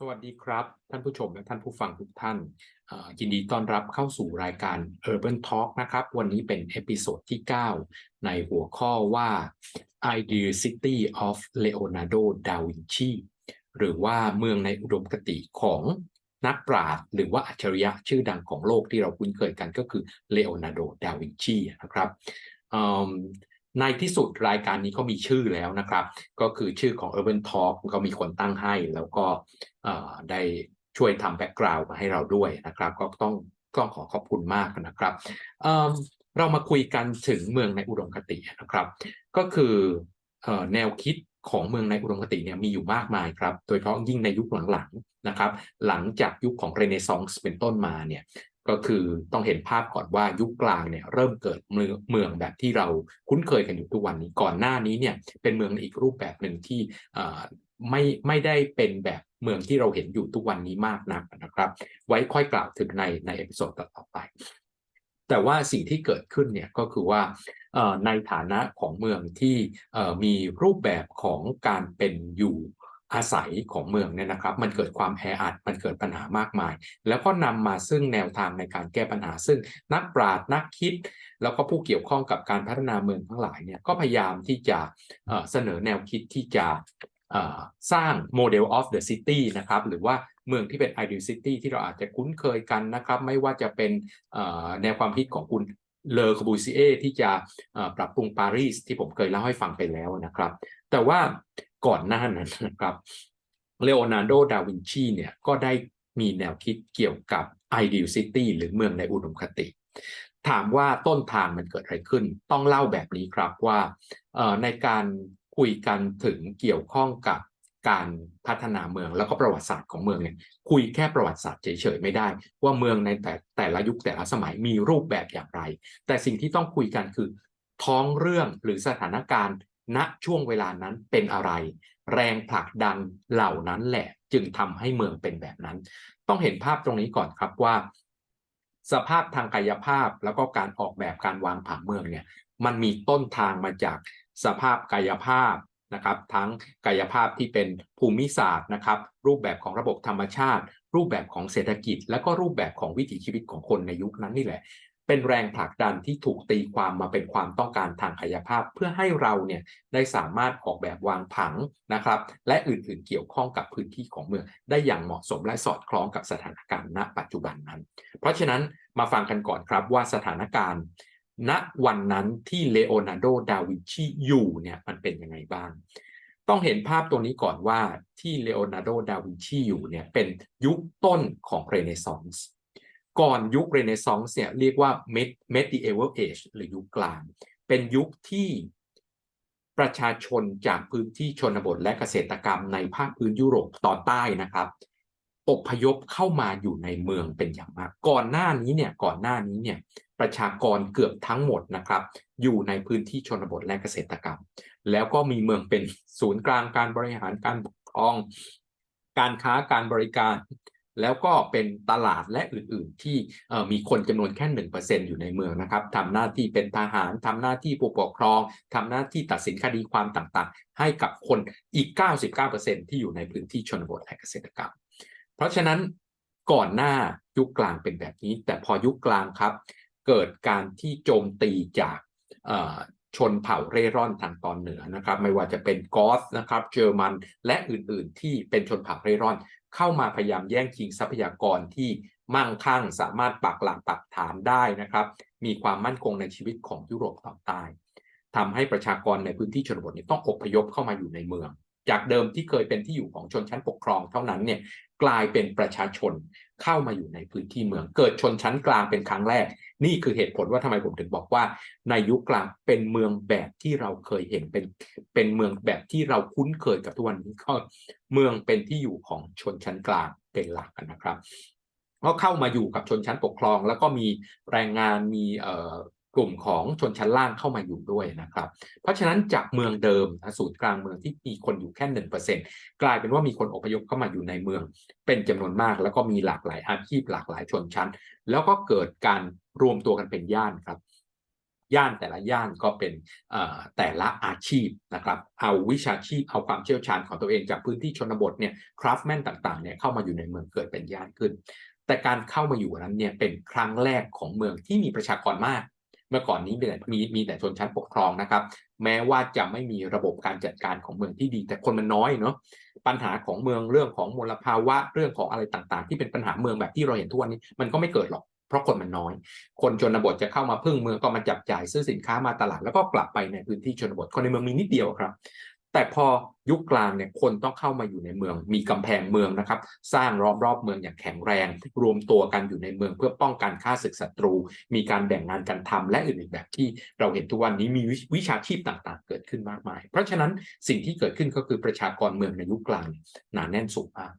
สวัสดีครับ ท่านผู้ชมและท่านผู้ฟังทุกท่านยินดีต้อนรับเข้าสู่รายการ Urban Talk นะครับ วันนี้เป็นเอพิโซดที่ 9 ในหัวข้อว่า Ideal City of Leonardo da Vinci หรือว่าเมืองในอุดมคติของนักปราชญ์หรือว่าอัจฉริยะชื่อดังของโลกที่เราคุ้นเคยกันก็คือ Leonardo da Vinci นะครับ ในที่สุดรายการนี้ก็มีชื่อแล้วนะครับ ก็คือชื่อของ Urban Talk ก็มีคนตั้งให้ แล้วก็ได้ช่วยทำแบ็กกราวด์มาให้เราด้วยนะครับ ก็ต้องก็ขอขอบคุณมากนะครับเเรามาคุยกันถึงเมืองในอุดมคตินะครับ ก็คืออแนวคิดของเมืองในอุดมคติเนี่ยมีอยู่มากมายครับ โดยเฉพาะยิ่งในยุคหลังๆนะครับ หลังจากยุคของเรเนซองส์เป็นต้นมาเนี่ย ก็คือต้องเห็นภาพก่อนว่ายุคกลางเนี่ยเริ่มเกิดเมืองเมืองแบบที่เราคุ้นเคยกันอยู่ทุกวันนี้ก่อนหน้านี้เนี่ยเป็นเมืองอีกรูปแบบหนึ่งที่ไม่ไม่ได้เป็นแบบเมืองที่เราเห็นอยู่ทุกวันนี้มากนักนะครับ ไว้ค่อยกล่าวถึงในในเอพิโซดต่อไป แต่ว่าสิ่งที่เกิดขึ้นเนี่ยก็คือว่าในฐานะของเมืองที่มีรูปแบบของการเป็นอยู่ อาศัยของเมืองเนี่ยนะครับ มันเกิดความแออัดมันเกิดปัญหามากมาย แล้วก็นำมาซึ่งแนวทางในการแก้ปัญหา ซึ่งนักปราชญ์นักคิด แล้วก็ผู้เกี่ยวข้องกับการพัฒนาเมืองทั้งหลายเนี่ยก็พยายามที่จะเสนอแนวคิดที่จะสร้างโมเดล of the city นะครับ หรือว่าเมืองที่เป็น ideal city ที่เราอาจจะคุ้นเคยกันนะครับ ไม่ว่าจะเป็นแนวความคิดของคุณเลอคบูซิเอที่จะปรับปรุงปารีสที่ผมเคยเล่าให้ฟังไปแล้วนะครับ แต่ว่า ก่อนหน้านั้นนะครับเลโอนาร์โด ดาวินชีเนี่ยก็ได้มีแนวคิดเกี่ยวกับ ideal city หรือเมืองในอุดมคติ ถามว่าต้นทางมันเกิดอะไรขึ้น ต้องเล่าแบบนี้ครับว่าในการคุยกันถึงเกี่ยวข้องกับการพัฒนาเมืองแล้วก็ประวัติศาสตร์ของเมืองเนี่ยคุยแค่ประวัติศาสตร์เฉยๆไม่ได้ ว่าเมืองในแต่แต่ละยุคแต่ละสมัยมีรูปแบบอย่างไร แต่สิ่งที่ต้องคุยกันคือท้องเรื่องหรือสถานการณ์ ณช่วงเวลานั้นเป็นอะไร แรงผลักดันเหล่านั้นแหละ จึงทำให้เมืองเป็นแบบนั้น ต้องเห็นภาพตรงนี้ก่อนครับว่า สภาพทางกายภาพแล้วก็การออกแบบการวางผังเมืองเนี่ยมันมีต้นทางมาจากสภาพกายภาพนะครับทั้งกายภาพที่เป็นภูมิศาสตร์นะครับรูปแบบของระบบธรรมชาติ รูปแบบของเศรษฐกิจ และก็รูปแบบของวิถีชีวิตของคนในยุคนั้นนี่แหละ เป็นแรงผลักดันที่ถูกตีความมาเป็นความต้องการทางกายภาพ เพื่อให้เราเนี่ยได้สามารถออกแบบวางผังนะครับ และอื่นๆเกี่ยวข้องกับพื้นที่ของเมือง ได้อย่างเหมาะสมและสอดคล้องกับสถานการณ์ณ ปัจจุบันนั้น เพราะฉะนั้นมาฟังกันก่อนครับว่าสถานการณ์ณวันนั้นที่เลโอนาร์โด ดาวินชีอยู่เนี่ยมันเป็นยังไงบ้าง ต้องเห็นภาพตรงนี้ก่อนว่าที่เลโอนาร์โด ดาวินชีอยู่เนี่ยเป็นยุคต้นของเรเนซองส์ ก่อนยุคเรเนซองส์เนี่ยเรียกว่า medieval age หรือยุคกลาง เป็นยุคที่ประชาชนจากพื้นที่ชนบทและเกษตรกรรมในภาคพื้นยุโรปตอนใต้นะครับอพยพเข้ามาอยู่ในเมืองเป็นอย่างมาก ก่อนหน้านี้เนี่ยก่อนหน้านี้เนี่ยประชากรเกือบทั้งหมดนะครับ อยู่ในพื้นที่ชนบทและเกษตรกรรม แล้วก็มีเมืองเป็นศูนย์กลางการบริหารการปกครอง การค้าการบริการ แล้วก็เป็นตลาดและอื่น ๆ ที่มีคนจำนวนแค่หนึ่งเปอร์เซ็นอยู่ในเมืองนะครับทำหน้าที่เป็นทหารทำหน้าที่ผู้ปกครองทำหน้าที่ตัดสินคดีความต่างๆ ให้กับคนอีก 99%ที่อยู่ในพื้นที่ชนบทและเกษตรกรรม เพราะฉะนั้นก่อนหน้ายุคกลางเป็นแบบนี้ แต่พอยุคกลางครับ เกิดการที่โจมตีจากชนเผ่าเร่ร่อนทางตอนเหนือนะครับ ไม่ว่าจะเป็นกอสนะครับเยอรมันและอื่นๆ ที่เป็นชนเผ่าเร่ร่อน เข้ามาพยายามแย่งชิงทรัพยากรที่มั่งคั่ง สามารถปักหลักปักฐานได้นะครับ มีความมั่นคงในชีวิตของยุโรปตอนใต้ทำให้ประชากรในพื้นที่ชนบทนี้ต้องอพยพเข้ามาอยู่ในเมือง จากเดิมที่เคยเป็นที่อยู่ของชนชั้นปกครองเท่านั้นเนี่ยกลายเป็นประชาชน เข้ามาอยู่ในพื้นที่เมือง เกิดชนชั้นกลางเป็นครั้งแรก นี่คือเหตุผลว่าทำไมผมถึงบอกว่า ในยุคกลางเป็นเมืองแบบที่เราเคยเห็นเป็นเป็นเมืองแบบที่เราคุ้นเคยกับทุกวันนี้ก็เมืองเป็นที่อยู่ของชนชั้นกลางเป็นหลักนะครับก็เข้ามาอยู่กับชนชั้นปกครอง แล้วก็มีแรงงานมีเอ่อ กลุ่มของชนชั้นล่างเข้ามาอยู่ด้วยนะครับ เพราะฉะนั้นจากเมืองเดิมศูนย์กลางเมืองที่มีคนอยู่แค่หนึ่งเปอร์เซ็นกลายเป็นว่ามีคนอพยพเข้ามาอยู่ในเมือง เป็นจำนวนมาก แล้วก็มีหลากหลายอาชีพหลากหลายชนชั้น แล้วก็เกิดการรวมตัวกันเป็นย่านครับ ย่านแต่ละย่านก็เป็นแต่ละอาชีพนะครับ เอาวิชาชีพเอาความเชี่ยวชาญของตัวเองจากพื้นที่ชนบทเนี่ยคราฟแมนต่างๆเนี่ยเข้ามาอยู่ในเมืองเกิดเป็นย่านขึ้นแต่การเข้ามาอยู่นั้นเนี่ยเป็นครั้งแรกของเมืองที่มีประชากรมาก เมื่อก่อนนี้มีแต่มีมีแต่ชนชั้นปกครองนะครับ แม้ว่าจะไม่มีระบบการจัดการของเมืองที่ดี แต่คนมันน้อยเนาะปัญหาของเมืองเรื่องของมลภาวะเรื่องของอะไรต่างๆ ที่เป็นปัญหาเมืองแบบที่เราเห็นทุกวันนี้มันก็ไม่เกิดหรอกเพราะคนมันน้อย คนชนบทจะเข้ามาพึ่งเมืองก็มาจับจ่ายซื้อสินค้ามาตลาดแล้วก็กลับไปในพื้นที่ชนบท คนในเมืองมีนิดเดียวครับ แต่พอยุคกลางเนี่ยคนต้องเข้ามาอยู่ในเมือง มีกำแพงเมืองนะครับ สร้างรอบรอบเมืองอย่างแข็งแรง รวมตัวกันอยู่ในเมืองเพื่อป้องกันฆ่าศึกศัตรู มีการแบ่งงานกันทำและอื่นๆแบบที่เราเห็นทุกวันนี้มีวิวิชาชีพต่างๆ เกิดขึ้นมากมาย เพราะฉะนั้นสิ่งที่เกิดขึ้นก็คือประชากรเมืองในยุคกลางหนาแน่นสูงมาก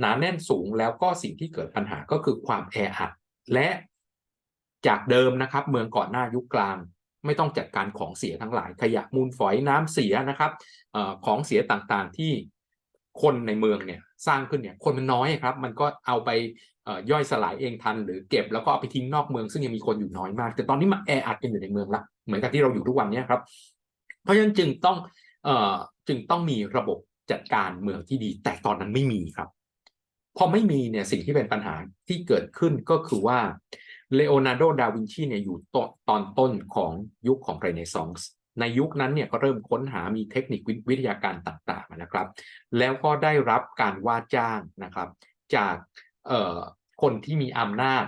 หนาแน่นสูงแล้วก็สิ่งที่เกิดปัญหาก็คือความแออัดและจากเดิมนะครับ เมืองก่อนหน้ายุคกลาง ไม่ต้องจัดการของเสียทั้งหลาย ขยะมูลฝอยน้ำเสียนะครับอของเสียต่างๆที่คนในเมืองเนี่ยสร้างขึ้นเนี่ยคนมันน้อยครับ มันก็เอาไปย่อยสลายเองทัน หรือเก็บแล้วก็เอาไปทิ้งนอกเมืองซึ่งยังมีคนอยู่น้อยมาก แต่ตอนนี้มาแออัดกันอยู่ในเมืองละเหมือนกับที่เราอยู่ทุกวันนี้ครับ เพราะฉะนั้นจึงต้องอจึงต้องมีระบบจัดการเมืองที่ดี แต่ตอนนั้นไม่มีครับพอไม่มีเนี่ยสิ่งที่เป็นปัญหาที่เกิดขึ้นก็คือว่า เลโอนาร์โด ดาวินชีเนี่ยอยู่ตตอนต้นของยุคของเรเนซองส์ในยุคนั้นเนี่ยก็เริ่มค้นหามีเทคนิควิทยาการต่างๆนะครับ แล้วก็ได้รับการว่าจ้างนะครับ จากคนที่มีอำนาจ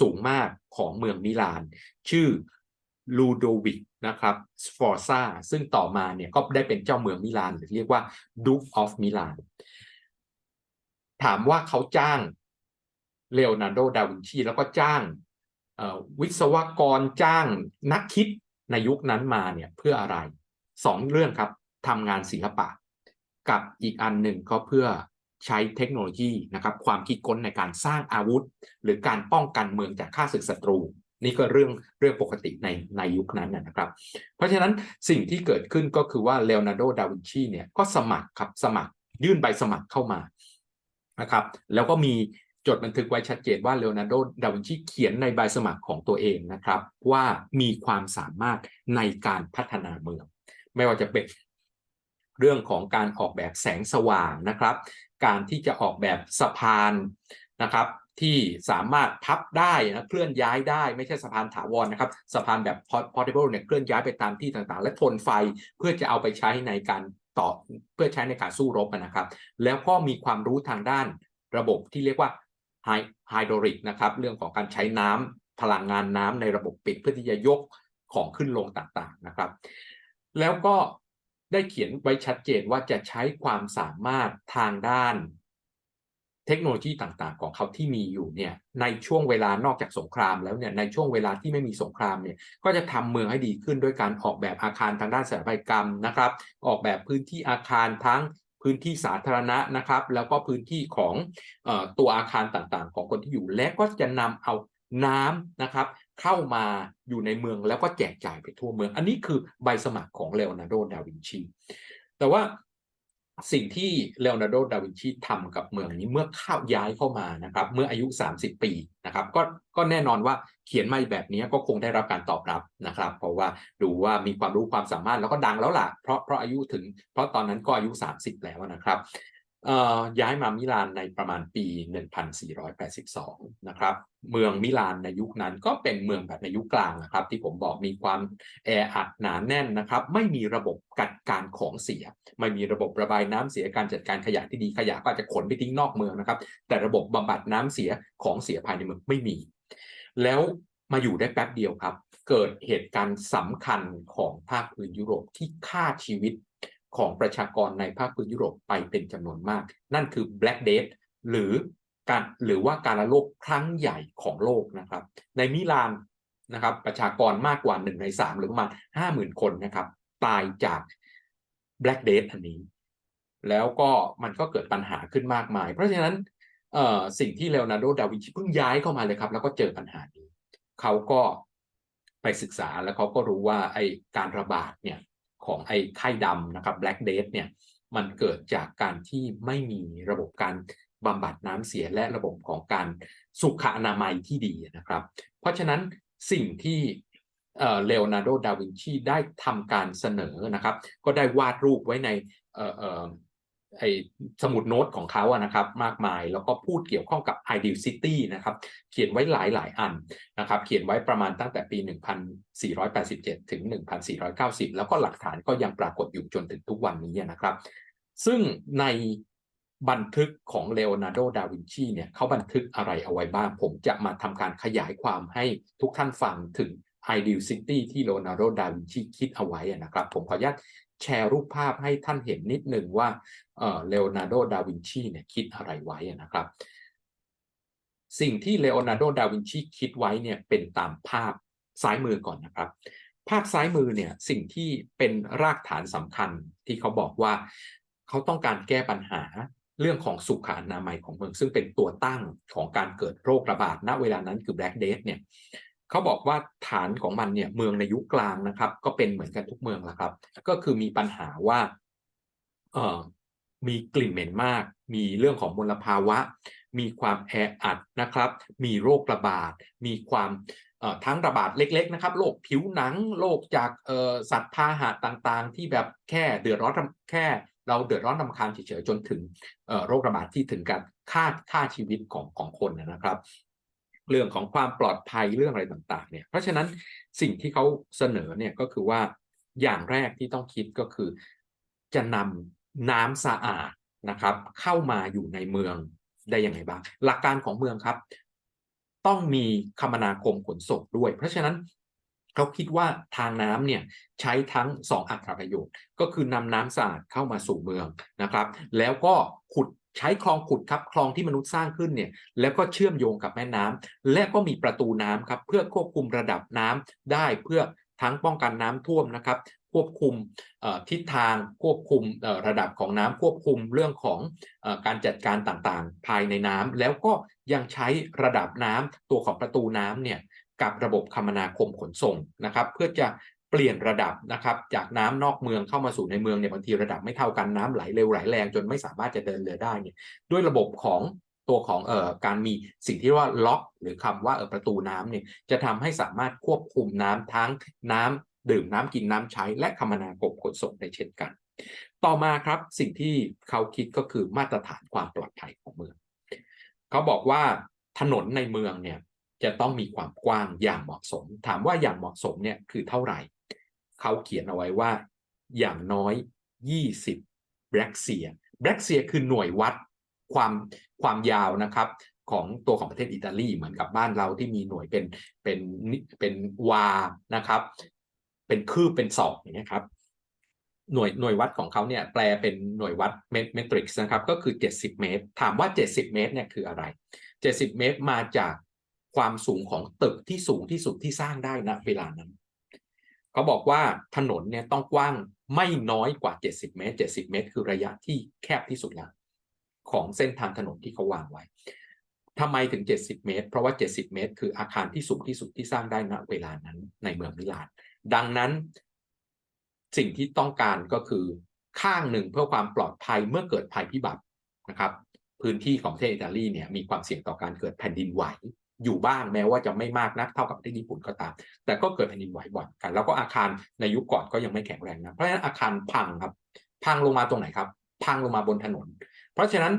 สูงมากของเมืองมิลาน ชื่อลูโดวิกนะครับสฟอร์ซาซึ่งต่อมาเนี่ยก็ได้เป็นเจ้าเมืองมิลานหรือเรียกว่า Duke of Milan ถามว่าเขาจ้างเลโอนาร์โด ดาวินชีแล้วก็จ้าง วิศวกรจ้างนักคิดในยุคนั้นมาเนี่ยเพื่ออะไรสองเรื่องครับทำงานศิลปะ กับอีกอันหนึ่งก็เพื่อใช้เทคโนโลยีนะครับความคิดค้นในการสร้างอาวุธ หรือการป้องกันเมืองจากข้าศึกศัตรู นี่ก็เรื่องเรื่องปกติในในยุคนั้นนะครับ เพราะฉะนั้นสิ่งที่เกิดขึ้นก็คือว่าเลโอนาร์โด ดาวินชีเนี่ยก็สมัครครับสมัครยื่นใบสมัครเข้ามานะครับ แล้วก็มี จดบันทึกไว้ชัดเจนว่าเลโอนาร์โด ดาวินชีเขียนในใบสมัครของตัวเองนะครับ ว่ามีความสามารถในการพัฒนาเมือง ไม่ว่าจะเป็นเรื่องของการออกแบบแสงสว่างนะครับ การที่จะออกแบบสะพานนะครับที่สามารถพับได้นะเคลื่อนย้ายได้ไม่ใช่สะพานถาวรนะครับสะพานแบบ portable เนี่ยเคลื่อนย้ายไปตามที่ต่างๆ และทนไฟเพื่อจะเอาไปใช้ในการต่อเพื่อใช้ในการสู้รบนะครับ แล้วก็มีความรู้ทางด้านระบบที่เรียกว่า ไฮโดริกนะครับเรื่องของการใช้น้ำพลังงานน้ำในระบบปิดเพื่อที่จะยกของขึ้นลงต่างๆนะครับ แล้วก็ได้เขียนไว้ชัดเจนว่าจะใช้ความสามารถทางด้านเทคโนโลยีต่างๆ ของเขาที่มีอยู่เนี่ยในช่วงเวลานอกจากสงครามแล้วเนี่ยในช่วงเวลาที่ไม่มีสงครามเนี่ยก็จะทำเมืองให้ดีขึ้นด้วยการออกแบบอาคารทางด้านสถาปัตยกรรมนะครับ ออกแบบพื้นที่อาคารทั้ง พื้นที่สาธารณะนะครับ แล้วก็พื้นที่ของอตัวอาคารต่างๆ ของคนที่อยู่ และก็จะนำเอาน้ำนะครับ เข้ามาอยู่ในเมืองแล้วก็แจกจ่ายไปทั่วเมือง อันนี้คือใบสมัครของเลโอนาร์โด ดาวินชี แต่ว่า สิ่งที่เลโอนาร์โด ดาวินชีทำกับเมืองนี้เมื่อเข้าย้ายเข้ามานะครับ เมื่ออายุ 30 ปีนะครับ ก็ก็แน่นอนว่าเขียนไม่แบบนี้ก็คงได้รับการตอบรับนะครับ เพราะว่าดูว่ามีความรู้ความสามารถแล้วก็ดังแล้วล่ะ เพราะเพราะอายุถึง เพราะตอนนั้นก็อายุ 30 แล้วนะครับ ย้ายมามิลานในประมาณปี 1482 นะครับ เมืองมิลานในยุคนั้นก็เป็นเมืองแบบในยุคกลางนะครับ ที่ผมบอกมีความแออัดหนาแน่นนะครับ ไม่มีระบบจัดการของเสีย ไม่มีระบบระบายน้ำเสียการจัดการขยะที่ดีขยะก็อาจจะขนไปทิ้งนอกเมืองนะครับ แต่ระบบบำบัดน้ำเสียของเสียภายในเมืองไม่มี แล้วมาอยู่ได้แป๊บเดียวครับ เกิดเหตุการณ์สำคัญของภาคพื้นยุโรปที่ฆ่าชีวิต ของประชากรในภาคพื้นยุโรปไปเป็นจำนวนมาก นั่นคือ Black Death หรือการหรือว่าการระโลกครั้งใหญ่ของโลกนะครับ ในมิลานนะครับประชากรมากกว่าหนึ่งในสามหรือประมาณห้าหมื่นคนนะครับ ตายจาก Black Death อันนี้ แล้วก็มันก็เกิดปัญหาขึ้นมากมาย เพราะฉะนั้นสิ่งที่เลโอนาร์โด ดาวินชีเพิ่งย้ายเข้ามาเลยครับ แล้วก็เจอปัญหานี้ เขาก็ไปศึกษาแล้วเขาก็รู้ว่าไอการระบาดเนี่ย ของไอ้ไข้ดำนะครับ Black Death เนี่ยมันเกิดจากการที่ไม่มีระบบการบำบัดน้ำเสียและระบบของการสุขอนามัยที่ดีนะครับ เพราะฉะนั้นสิ่งที่เลโอนาร์โด ดาวินชีได้ทำการเสนอนะครับ ก็ได้วาดรูปไว้ใน ไอสมุดโน้ตของเขาอะนะครับมากมายแล้วก็พูดเกี่ยวข้องกับ Ideal City นะครับเขียนไว้หลายหลายอันนะครับเขียนไว้ประมาณตั้งแต่ปี 1487 ถึง 1490 แล้วก็หลักฐานก็ยังปรากฏอยู่จนถึงทุกวันนี้นะครับ ซึ่งในบันทึกของเลโอนาร์โด ดาวินชีเนี่ยเขาบันทึกอะไรเอาไว้บ้าง ผมจะมาทำการขยายความให้ทุกท่านฟังถึง Ideal City ที่เลโอนาร์โด ดาวินชีคิดเอาไว้นะครับ ผมขออนุญาต แชร์รูปภาพให้ท่านเห็นนิดหนึ่งว่าเลโอนาร์โด ดาวินชีเนี่ยคิดอะไรไว้นะครับ สิ่งที่เลโอนาร์โด ดาวินชีคิดไว้เนี่ยเป็นตามภาพซ้ายมือก่อนนะครับ ภาพซ้ายมือเนี่ยสิ่งที่เป็นรากฐานสำคัญที่เขาบอกว่าเขาต้องการแก้ปัญหาเรื่องของสุขอนามัยของเมือง ซึ่งเป็นตัวตั้งของการเกิดโรคระบาดณเวลานั้นคือ Black Death เนี่ย เขาบอกว่าฐานของมันเนี่ยเมืองในยุคกลางนะครับ ก็เป็นเหมือนกันทุกเมืองแหละครับ ก็คือมีปัญหาว่าเอ่อมีกลิ่นเหม็นมาก มีเรื่องของมลภาวะ มีความแออัดนะครับ มีโรคระบาด มีความทั้งระบาดเล็ก ๆ นะครับ โรคผิวหนัง โรคจากสัตว์พาหะต่างๆ ที่แบบแค่เดือดร้อนแค่เราเดือดร้อนรำคาญเฉยๆจนถึงโรคระบาดที่ถึงการฆ่าฆ่าชีวิตของของคนนะครับ เรื่องของความปลอดภัยเรื่องอะไรต่างๆเนี่ยเพราะฉะนั้นสิ่งที่เขาเสนอเนี่ยก็คือว่าอย่างแรกที่ต้องคิดก็คือ จะนำน้ำสะอาดนะครับ เข้ามาอยู่ในเมืองได้ยังไงบ้าง หลักการของเมืองครับ ต้องมีคมนาคมขนส่งด้วย เพราะฉะนั้นเขาคิดว่าทางน้ำเนี่ยใช้ทั้ง 2 อัตราประโยชน์ ก็คือนำน้ำสะอาดเข้ามาสู่เมืองนะครับ แล้วก็ขุด ใช้คลองขุดครับคลองที่มนุษย์สร้างขึ้นเนี่ยแล้วก็เชื่อมโยงกับแม่น้ำและก็มีประตูน้ำครับเพื่อควบคุมระดับน้ำได้เพื่อทั้งป้องกันน้ำท่วมนะครับควบคุมทิศทางควบคุมระดับของน้ำควบคุมเรื่องของการจัดการต่างๆ ภายในน้ำแล้วก็ยังใช้ระดับน้ำตัวของประตูน้ำเนี่ยกับระบบคมนาคมขนส่งนะครับ เพื่อจะ เปลี่ยนระดับนะครับ จากน้ำนอกเมืองเข้ามาสู่ในเมืองเนี่ยบางทีระดับไม่เท่ากันน้ำไหลเร็วไหลแรงจนไม่สามารถจะเดินเรือได้เนี่ยด้วยระบบของตัวของเอ่อการมีสิ่งที่ว่าล็อก หรือคำว่าเออประตูน้ำเนี่ยจะทำให้สามารถควบคุมน้ำทั้งน้ำดื่มน้ำกินน้ำใช้ และคมนาคมขนส่งได้เช่นกัน ต่อมาครับสิ่งที่เขาคิดก็คือมาตรฐานความปลอดภัยของเมือง เขาบอกว่าถนนในเมืองเนี่ยจะต้องมีความกว้างอย่างเหมาะสม ถามว่าอย่างเหมาะสมเนี่ยคือเท่าไหร่ เขาเขียนเอาไว้ว่า อย่างน้อย 20แบล็กเซียแบล็กเซียคือหน่วยวัดความความยาวนะครับของตัวของประเทศอิตาลีเหมือนกับบ้านเราที่มีหน่วยเป็นเป็นเป็นวานะครับ เป็นคืบเป็นศอกอย่างนี้ครับหน่วยหน่วยวัดของเขาเนี่ยแปลเป็นหน่วยวัดเมตริกซ์นะครับ ก็คือ 70 เมตร ถามว่า 70 เมตรเนี่ยคืออะไร 70 เมตรมาจากความสูงของตึกที่สูงที่สุดที่สร้างได้ณเวลานั้น เขาบอกว่าถนนเนี่ยต้องกว้างไม่น้อยกว่า 70 เมตร 70 เมตร คือระยะที่แคบที่สุดแล้วของเส้นทางถนนที่เขาวางไว้ทำไมถึง 70 เมตร เพราะว่า 70 เมตร คืออาคารที่สูงที่สุดที่สร้างได้ณเวลานั้นในเมืองมิลาน ดังนั้น สิ่งที่ต้องการก็คือข้างหนึ่งเพื่อความปลอดภัยเมื่อเกิดภัยพิบัตินะครับ พื้นที่ของประเทศอิตาลีเนี่ยมีความเสี่ยงต่อการเกิดแผ่นดินไหว อยู่บ้างแม้ว่าจะไม่มากนักเท่ากับประเทศญี่ปุ่นก็ตาม แต่ก็เกิดแผ่นดินไหวบ่อยกัน แล้วก็อาคารในยุคก่อนก็ยังไม่แข็งแรงนะเพราะฉะนั้นอาคารพังครับ พังลงมาตรงไหนครับ พังลงมาบนถนน เพราะฉะนั้น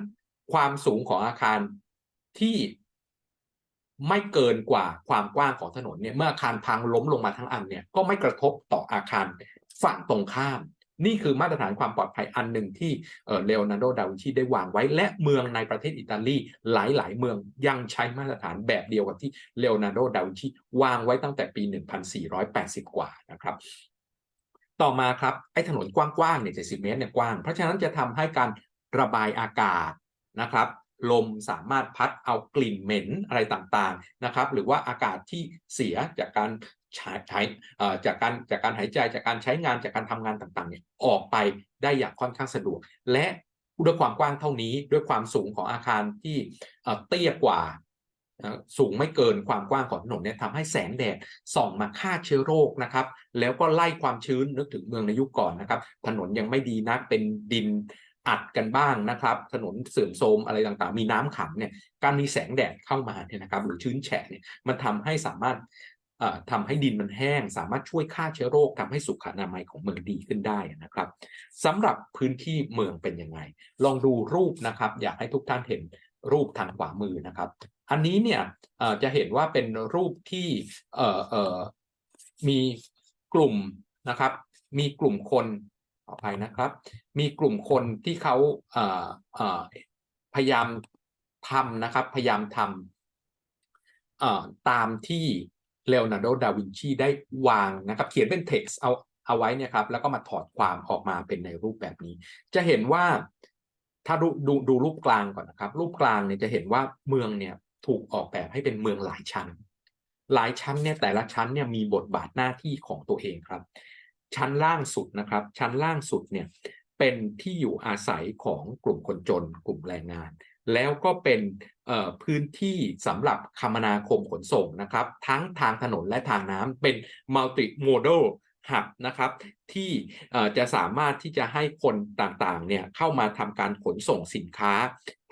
ความสูงของอาคารที่ไม่เกินกว่าความกว้างของถนนเนี่ยเมื่ออาคารพังล้มลงมาทั้งอันเนี่ยก็ไม่กระทบต่ออาคารฝั่งตรงข้าม นี่คือมาตรฐานความปลอดภัยอันหนึ่งที่เลโอนาร์โด ดาวินชีได้วางไว้ และเมืองในประเทศอิตาลีหลายๆ เมืองยังใช้มาตรฐานแบบเดียวกับที่เลโอนาร์โด ดาวินชีวางไว้ตั้งแต่ปี 1480 กว่านะครับต่อมาครับไอ้ถนนกว้างๆเนี่ย70เมตรเนี่ยกว้าง เพราะฉะนั้นจะทำให้การระบายอากาศนะครับ ลมสามารถพัดเอากลิ่นเหม็นอะไรต่างๆนะครับ หรือว่าอากาศที่เสียจากการ ใช้ใช้จากการจากการหายใจจากการใช้งานจากการทำงานต่างๆเนี่ยออกไปได้อย่างค่อนข้างสะดวก และด้วยความกว้างเท่านี้ด้วยความสูงของอาคารที่เตี้ยกว่าสูงไม่เกินความกว้างของถนนเนี่ยทำให้แสงแดดส่องมาฆ่าเชื้อโรคนะครับ แล้วก็ไล่ความชื้นนึกถึงเมืองในยุคก่อนนะครับ ถนนยังไม่ดีนักเป็นดินอัดกันบ้างนะครับ ถนนเสื่อมโทรมอะไรต่างๆ มีน้ำขังเนี่ยการมีแสงแดดเข้ามาเนี่ยนะครับ หรือชื้นแฉะเนี่ยมันทำให้สามารถ ทำให้ดินมันแห้ง สามารถช่วยฆ่าเชื้อโรคทำให้สุขอนามัยของเมืองดีขึ้นได้นะครับสำหรับพื้นที่เมืองเป็นยังไง ลองดูรูปนะครับ อยากให้ทุกท่านเห็นรูปทางขวามือนะครับ อันนี้เนี่ยจะเห็นว่าเป็นรูปที่มีกลุ่มนะครับ มีกลุ่มคนขออภัยนะครับ มีกลุ่มคนที่เขาพยายามทำนะครับ พยายามทำตามที่ เลโอนาร์โด ดาวินชีได้วางนะครับ เขียนเป็น text เอาเอาไว้เนี่ยครับ แล้วก็มาถอดความออกมาเป็นในรูปแบบนี้ จะเห็นว่าถ้าดูดูดูรูปกลางก่อนนะครับ รูปกลางเนี่ยจะเห็นว่าเมืองเนี่ยถูกออกแบบให้เป็นเมืองหลายชั้น หลายชั้นเนี่ยแต่ละชั้นเนี่ยมีบทบาทหน้าที่ของตัวเองครับ ชั้นล่างสุดนะครับ ชั้นล่างสุดเนี่ยเป็นที่อยู่อาศัยของกลุ่มคนจน กลุ่มแรงงาน แล้วก็เป็นพื้นที่สำหรับคมนาคมขนส่งนะครับ ทั้งทางถนนและทางน้ำเป็น multi modal หับนะครับที่จะสามารถที่จะให้คนต่างๆเนี่ยเข้ามาทำการขนส่งสินค้า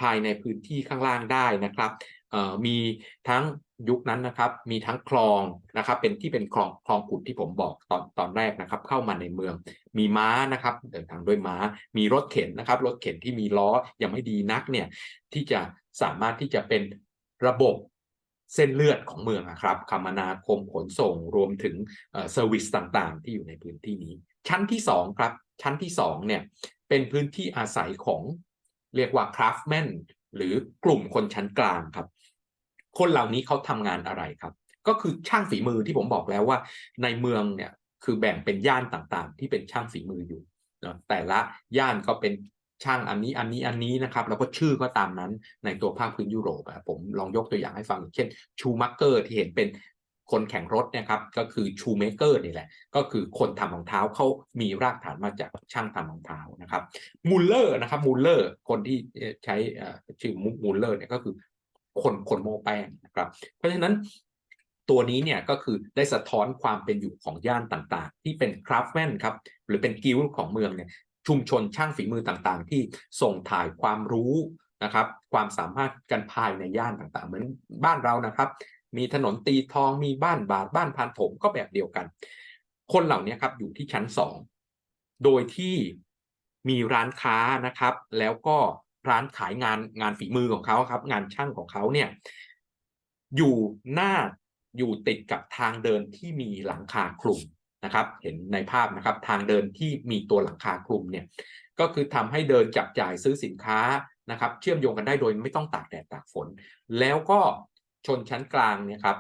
ภายในพื้นที่ข้างล่างได้นะครับ มีทั้งยุคนั้นนะครับ มีทั้งคลองนะครับ เป็นที่เป็นคลองคลองขุดที่ผมบอกตอนตอนแรกนะครับ เข้ามาในเมือง มีม้านะครับ เดินทางด้วยม้า มีรถเข็นนะครับ รถเข็นที่มีล้อยังไม่ดีนักเนี่ย ที่จะสามารถที่จะเป็นระบบเส้นเลือดของเมืองนะครับคมนาคมขนส่งรวมถึงเอ่อเซอร์วิสต่างๆ ที่อยู่ในพื้นที่นี้ ชั้นที่สองครับ ชั้นที่สองเนี่ย เป็นพื้นที่อาศัยของเรียกว่าคราฟแมนหรือกลุ่มคนชั้นกลางครับ คนเหล่านี้เขาทำงานอะไรครับ ก็คือช่างฝีมือที่ผมบอกแล้วว่า ในเมืองเนี่ยคือแบ่งเป็นย่านต่างๆ ที่เป็นช่างฝีมืออยู่นะแต่ละย่านก็เป็นช่างอันนี้อันนี้อันนี้นะครับ แล้วก็ชื่อก็ตามนั้นในตัวภาคพื้นยุโรปผมลองยกตัวอย่างให้ฟังเช่นชูมักเกอร์ที่เห็นเป็นคนแข่งรถนะครับก็คือชูเมเกอร์นี่แหละ ก็คือคนทำรองเท้าเขามีรากฐานมาจากช่างทำรองเท้านะครับมูลเลอร์นะครับมูลเลอร์คนที่ใช้ชื่อมูลเลอร์เนี่ยก็คือ คนคนโมแป้งนะครับ เพราะฉะนั้นตัวนี้เนี่ยก็คือได้สะท้อนความเป็นอยู่ของย่านต่างๆ ที่เป็นคราฟแมนครับหรือเป็นกิลด์ของเมืองเนี่ยชุมชนช่างฝีมือต่างๆ ที่ส่งถ่ายความรู้นะครับ ความสามารถกันภายในย่านต่างๆ เหมือนบ้านเรานะครับ มีถนนตีทองมีบ้านบาทบ้านพันถมก็แบบเดียวกัน คนเหล่านี้ครับอยู่ที่ชั้นสองโดยที่มีร้านค้านะครับ แล้วก็ ร้านขายงานงานฝีมือของเขาครับ งานช่างของเขาเนี่ย อยู่หน้าอยู่ติดกับทางเดินที่มีหลังคาคลุมนะครับ เห็นในภาพนะครับ ทางเดินที่มีตัวหลังคาคลุมเนี่ย ก็คือทำให้เดินจับจ่ายซื้อสินค้านะครับ เชื่อมโยงกันได้โดยไม่ต้องตากแดดตากฝน แล้วก็ชนชั้นกลางเนี่ยครับ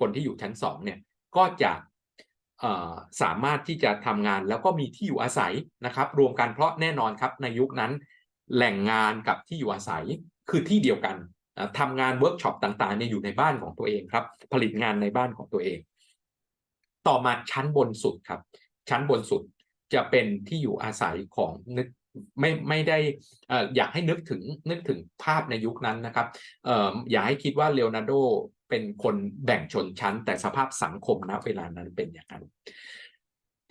คนที่อยู่ชั้นสองเนี่ยก็จะสามารถที่จะทำงานแล้วก็มีที่อยู่อาศัยนะครับ รวมกันเพราะแน่นอนครับในยุคนั้น แหล่งงานกับที่อยู่อาศัยคือที่เดียวกันทำงานเวิร์กช็อปต่างๆเนี่ยอยู่ในบ้านของตัวเองครับ ผลิตงานในบ้านของตัวเอง ต่อมาชั้นบนสุดครับ ชั้นบนสุดจะเป็นที่อยู่อาศัยของนึกไม่ไม่ได้เอ่อยากให้นึกถึงนึกถึงภาพในยุคนั้นนะครับเอ่ออย่าให้คิดว่าเลโอนาร์โดเป็นคนแบ่งชนชั้น แต่สภาพสังคมณเวลานั้นเป็นอย่างนั้น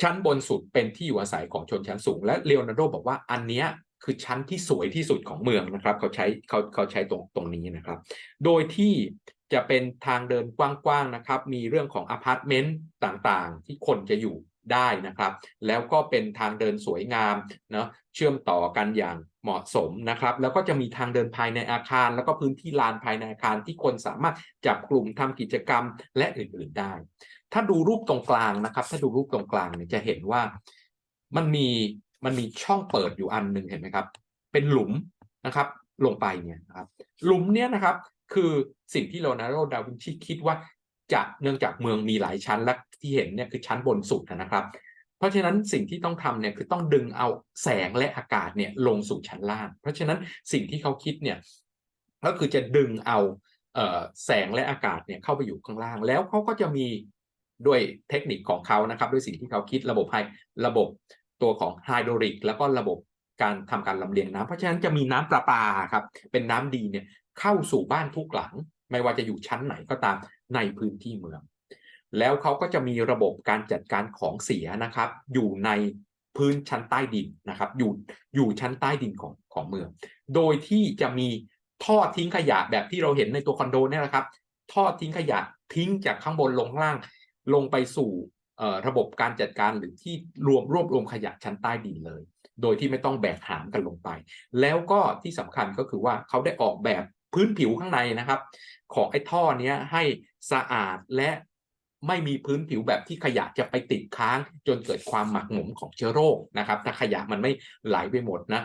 ชั้นบนสุดเป็นที่อยู่อาศัยของชนชั้นสูง และเลโอนาร์โดบอกว่าอันเนี้ย คือชั้นที่สวยที่สุดของเมืองนะครับ เขาใช้เขาเขาใช้ตรงตรงนี้นะครับ โดยที่จะเป็นทางเดินกว้างๆนะครับ มีเรื่องของอพาร์ตเมนต์ต่างๆ ที่คนจะอยู่ได้นะครับ แล้วก็เป็นทางเดินสวยงามเนาะเชื่อมต่อกันอย่างเหมาะสมนะครับ แล้วก็จะมีทางเดินภายในอาคาร แล้วก็พื้นที่ลานภายในอาคารที่คนสามารถจับกลุ่มทำกิจกรรมและอื่นๆได้ ถ้าดูรูปตรงกลางนะครับ ถ้าดูรูปตรงกลางเนี่ยจะเห็นว่ามันมี มันมีช่องเปิดอยู่อันหนึ่งเห็นไหมครับ เป็นหลุมนะครับ ลงไปเนี่ยนะครับ หลุมเนี้ยนะครับ คือสิ่งที่เลโอนาร์โดดาวินชีคิดว่าจะเนื่องจากเมืองมีหลายชั้นและที่เห็นเนี่ยคือชั้นบนสุดนะครับ เพราะฉะนั้นสิ่งที่ต้องทำเนี่ยคือต้องดึงเอาแสงและอากาศเนี่ยลงสู่ชั้นล่าง เพราะฉะนั้นสิ่งที่เขาคิดเนี่ยก็คือจะดึงเอาเออแสงและอากาศเนี่ยเข้าไปอยู่ข้างล่าง แล้วเขาก็จะมีด้วยเทคนิคของเขานะครับ ด้วยสิ่งที่เขาคิดระบบไฮระบบ ตัวของไฮโดริก แล้วก็ระบบการทำการลำเลียงน้ำเพราะฉะนั้นจะมีน้ำประปาครับ เป็นน้ำดีเนี่ยเข้าสู่บ้านทุกหลัง ไม่ว่าจะอยู่ชั้นไหนก็ตามในพื้นที่เมือง แล้วเขาก็จะมีระบบการจัดการของเสียนะครับ อยู่ในพื้นชั้นใต้ดินนะครับ อยู่อยู่ชั้นใต้ดินของของเมือง โดยที่จะมีท่อทิ้งขยะแบบที่เราเห็นในตัวคอนโดนี่ยนะครับท่อทิ้งขยะทิ้งจากข้างบนลงล่าง ลงไปสู่ ระบบการจัดการหรือที่รวมรวบรวมขยะชั้นใต้ดินเลย โดยที่ไม่ต้องแบกหามกันลงไป แล้วก็ที่สำคัญก็คือว่าเขาได้ออกแบบพื้นผิวข้างในนะครับ ของไอ้ท่อเนี้ยให้สะอาดและไม่มีพื้นผิวแบบที่ขยะจะไปติดค้าง จนเกิดความหมักหมมของเชื้อโรคนะครับ ถ้าขยะมันไม่ไหลไปหมดนะ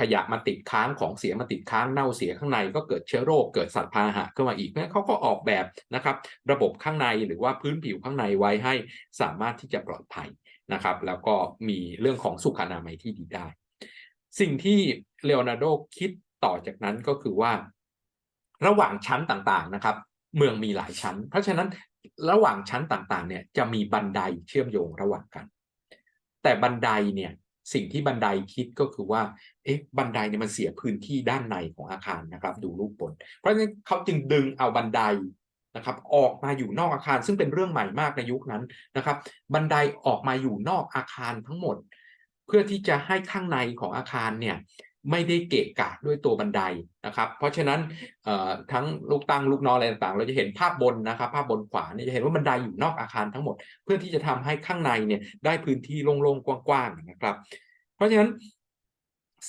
ขยะมาติดค้างของเสียมาติดค้างเน่าเสียข้างในก็เกิดเชื้อโรคเกิดสัตว์พาหะขึ้นมาอีกนะเขาก็ออกแบบนะครับ ระบบข้างในหรือว่าพื้นผิวข้างในไว้ให้สามารถที่จะปลอดภัยนะครับ แล้วก็มีเรื่องของสุขอนามัยที่ดีได้ สิ่งที่เลโอนาร์โดคิดต่อจากนั้นก็คือว่า ระหว่างชั้นต่างๆนะครับ เมืองมีหลายชั้น เพราะฉะนั้นระหว่างชั้นต่างๆ เนี่ยจะมีบันไดเชื่อมโยงระหว่างกัน แต่บันไดเนี่ย สิ่งที่บันไดคิดก็คือว่า เอ๊ะ บันไดเนี่ยมันเสียพื้นที่ด้านในของอาคารนะครับ ดูรูปบน เพราะฉะนั้นเขาจึงดึงเอาบันไดนะครับ ออกมาอยู่นอกอาคาร ซึ่งเป็นเรื่องใหม่มากในยุคนั้นนะครับ บันไดออกมาอยู่นอกอาคารทั้งหมด เพื่อที่จะให้ข้างในของอาคารเนี่ย ไม่ได้เกะกะด้วยตัวบันไดนะครับ เพราะฉะนั้นทั้งลูกตั้งลูกนอนอะไรต่างๆ เราจะเห็นภาพบนนะครับ ภาพบนขวาเนี่ยจะเห็นว่าบันไดอยู่นอกอาคารทั้งหมด เพื่อที่จะทำให้ข้างในเนี่ยได้พื้นที่โล่งๆกว้างๆนะครับ เพราะฉะนั้น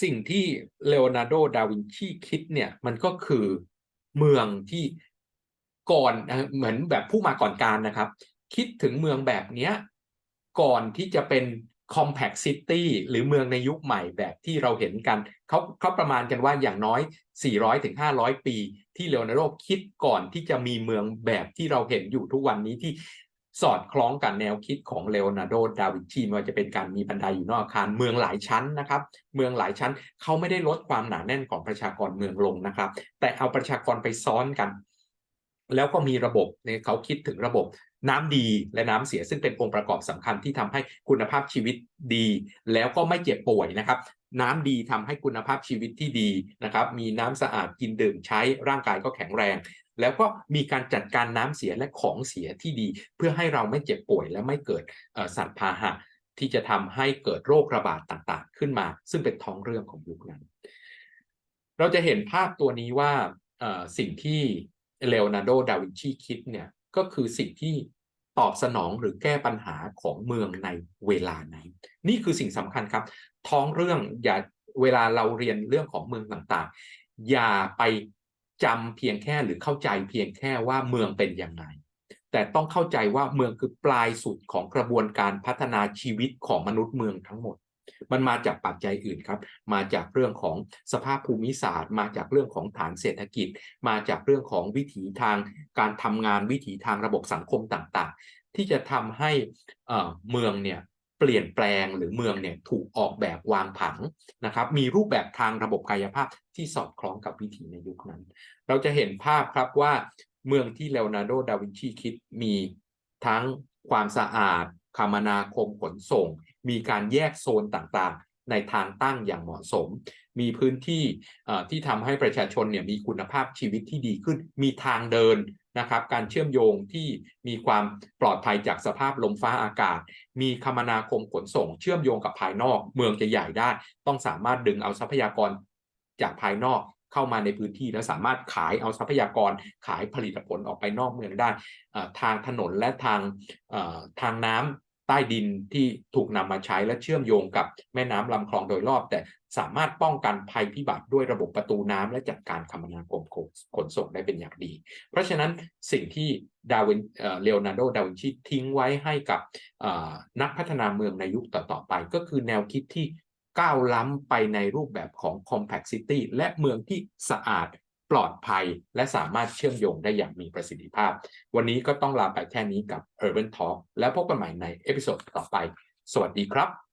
สิ่งที่เลโอนาร์โด ดาวินชีคิดเนี่ยมันก็คือเมืองที่ก่อนเหมือนแบบผู้มาก่อนการนะครับ คิดถึงเมืองแบบเนี้ยก่อนที่จะเป็น compact city หรือเมืองในยุคใหม่แบบที่เราเห็นกัน เขาเขาประมาณกันว่าอย่างน้อย 400ถึง500 ปีที่เลโอนาร์โดคิดก่อนที่จะมีเมืองแบบที่เราเห็นอยู่ทุกวันนี้ที่สอดคล้องกับแนวคิดของเลโอนาร์โด ดาวินชีว่าจะเป็นการมีบันไดอยู่นอกอาคารเมืองหลายชั้นนะครับ เมืองหลายชั้นเขาไม่ได้ลดความหนาแน่นของประชากรเมืองลงนะครับ แต่เอาประชากรไปซ้อนกัน แล้วก็มีระบบเนี่ยเขาคิดถึงระบบน้ำดีและน้ำเสียซึ่งเป็นองค์ประกอบสำคัญที่ทำให้คุณภาพชีวิตดี แล้วก็ไม่เจ็บป่วยนะครับ น้ำดีทำให้คุณภาพชีวิตที่ดีนะครับ มีน้ำสะอาดกินดื่มใช้ร่างกายก็แข็งแรง แล้วก็มีการจัดการน้ำเสียและของเสียที่ดี เพื่อให้เราไม่เจ็บป่วย และไม่เกิดสัตว์พาหะที่จะทำให้เกิดโรคระบาดต่างๆ ขึ้นมา ซึ่งเป็นท้องเรื่องของยุคนั้น เราจะเห็นภาพตัวนี้ว่าสิ่งที่ เลโอนาร์โด ดาวินชีคิดเนี่ยก็คือสิ่งที่ตอบสนองหรือแก้ปัญหาของเมืองในเวลานั้น นี่คือสิ่งสำคัญครับ ท้องเรื่องอย่าเวลาเราเรียนเรื่องของเมืองต่างๆ อย่าไปจำเพียงแค่หรือเข้าใจเพียงแค่ว่าเมืองเป็นยังไง แต่ต้องเข้าใจว่าเมืองคือปลายสุดของกระบวนการพัฒนาชีวิตของมนุษย์เมืองทั้งหมด มันมาจากปัจจัยอื่นครับ มาจากเรื่องของสภาพภูมิศาสตร์ มาจากเรื่องของฐานเศรษฐกิจ มาจากเรื่องของวิถีทางการทำงานวิถีทางระบบสังคมต่างๆ ที่จะทำให้เมืองเนี่ยเปลี่ยนแปลงหรือเมืองเนี่ยถูกออกแบบวางผังนะครับ มีรูปแบบทางระบบกายภาพที่สอดคล้องกับวิถีในยุคนั้น เราจะเห็นภาพครับว่าเมืองที่เลโอนาร์โด ดาวินชีคิดมีทั้งความสะอาด คมนาคมขนส่ง มีการแยกโซนต่างๆ ในทางตั้งอย่างเหมาะสม มีพื้นที่ที่ทำให้ประชาชนเนี่ยมีคุณภาพชีวิตที่ดีขึ้น มีทางเดินนะครับการเชื่อมโยงที่มีความปลอดภัยจากสภาพลมฟ้าอากาศ มีคมนาคมขนส่ง เชื่อมโยงกับภายนอก เมืองจะใหญ่ได้ ต้องสามารถดึงเอาทรัพยากรจากภายนอก เข้ามาในพื้นที่แล้วสามารถขายเอาทรัพยากรขายผลิตผลออกไปนอกเมืองได้ทางถนนและทางทางน้ำใต้ดินที่ถูกนำมาใช้และเชื่อมโยงกับแม่น้ำลำคลองโดยรอบ แต่สามารถป้องกันภัยพิบัติด้วยระบบประตูน้ำและจัดการคมนาคมขนส่งได้เป็นอย่างดี เพราะฉะนั้นสิ่งที่ดาวินเลโอนาร์โด ดาวินชีทิ้งไว้ให้กับนักพัฒนาเมืองในยุคต่อๆไป ก็คือแนวคิดที่ ก้าวล้ำไปในรูปแบบของ compact city และเมืองที่สะอาดปลอดภัย และสามารถเชื่อมโยงได้อย่างมีประสิทธิภาพ วันนี้ก็ต้องลาไปแค่นี้กับ Urban Talk แล้วพบกันใหม่ในเอพิโซดต่อไป สวัสดีครับ